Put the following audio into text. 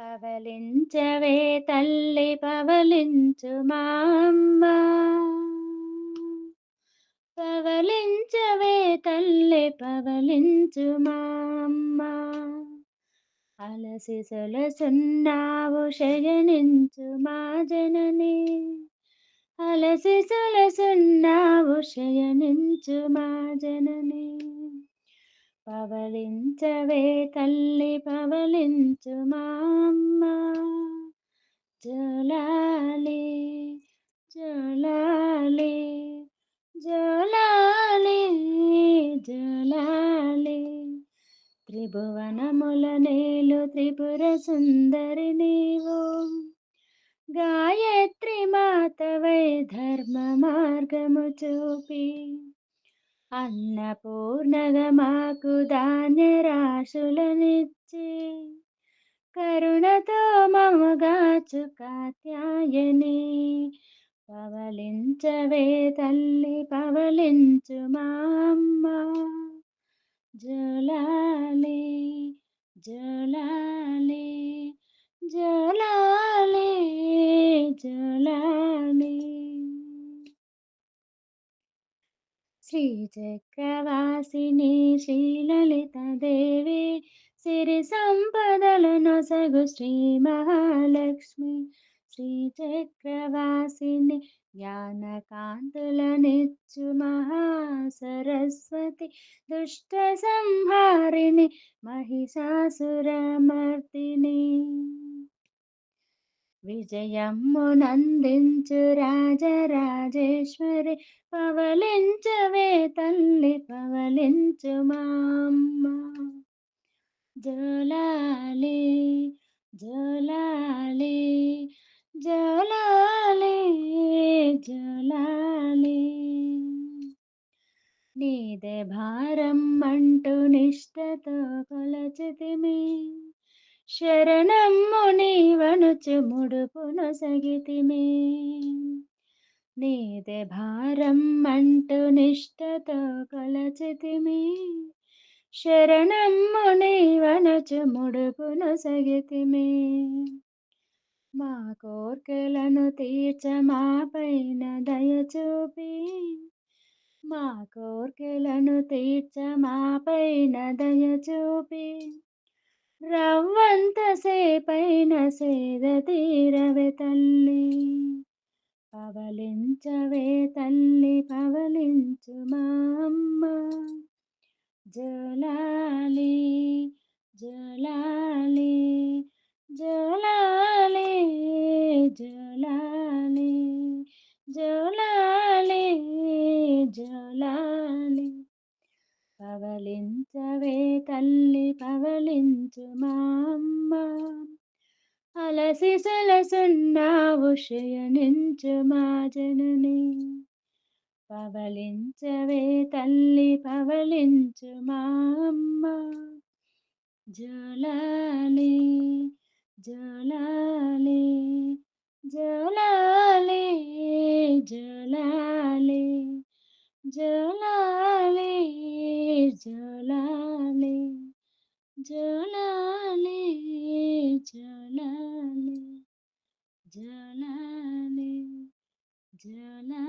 పవలించవే తల్లి పవలించు మా అమ్మ. పవలించవే తల్లి పవలించు మా అమ్మ. అలసి సొలసున్నావు శయనించు మా జనని. అలసి సొలసున్నావు శయనించు మా జనని. పవలించవే తల్లి పవలించు మామ్మ జోలాలి జోలాలి జోలాలి జోలాలి. త్రిభువనముల నేలు త్రిపుర సుందరి నీవు. గాయత్రి మాతవై ధర్మ మార్గము చూపి. అన్నపూర్ణగా మాకు ధాన్య రాశులనిచ్చి కరుణతో మమగాచు కాత్యాయని పవలించవే తల్లి పవలించు మా అమ్మ. జలాలి జలాలి. శ్రీచక్రవాసిని శ్రీలలితదేవి సిరి సంపదలను సగు శ్రీ మహాలక్ష్మి. శ్రీచక్రవాసిని జ్ఞానకాంతులనిచ్చు మహాసరస్వతి. దుష్ట సంహారిణి మహిషాసురమర్దిని విజయమ్మునందించు రాజరాజేశ్వరి పవలించవే తల్లి పవలించు మామ్మ జోలాలి జోలాలి జోలాలి జోలాలి. నీదే భారం అంటూ నిష్టతో కొలచితిమి. శరణమ్ము నీవనుచు ముడుపును సగితిమి. నీదే భారం అంటూ నిష్టతో కొలచితిమి. శరణమ్ము నీవనుచు ముడుపును సగితిమి. మా కోర్కెలను తీర్చ మాపైన దయచూపి మా కోర్కెలను తీర్చ మా పైన దయ రవ్వంత సేపైన సేద తీరవే తల్లి పవలించవే తల్లి పవలించు మా అమ్మ. జలాలి జలాలి జలాలి జలాలి జలాలి జలాలి. పవలించవే తల్లి పవలించు మా అమ్మ. అలసి సొలసున్నావు శయనించు మా జనని. పవలించవే తల్లి పవలించు మా అమ్మ. జోలాలి జోలాలి జోలాలి జలాలి జలాలి. jalale jalale jalale jalale jalale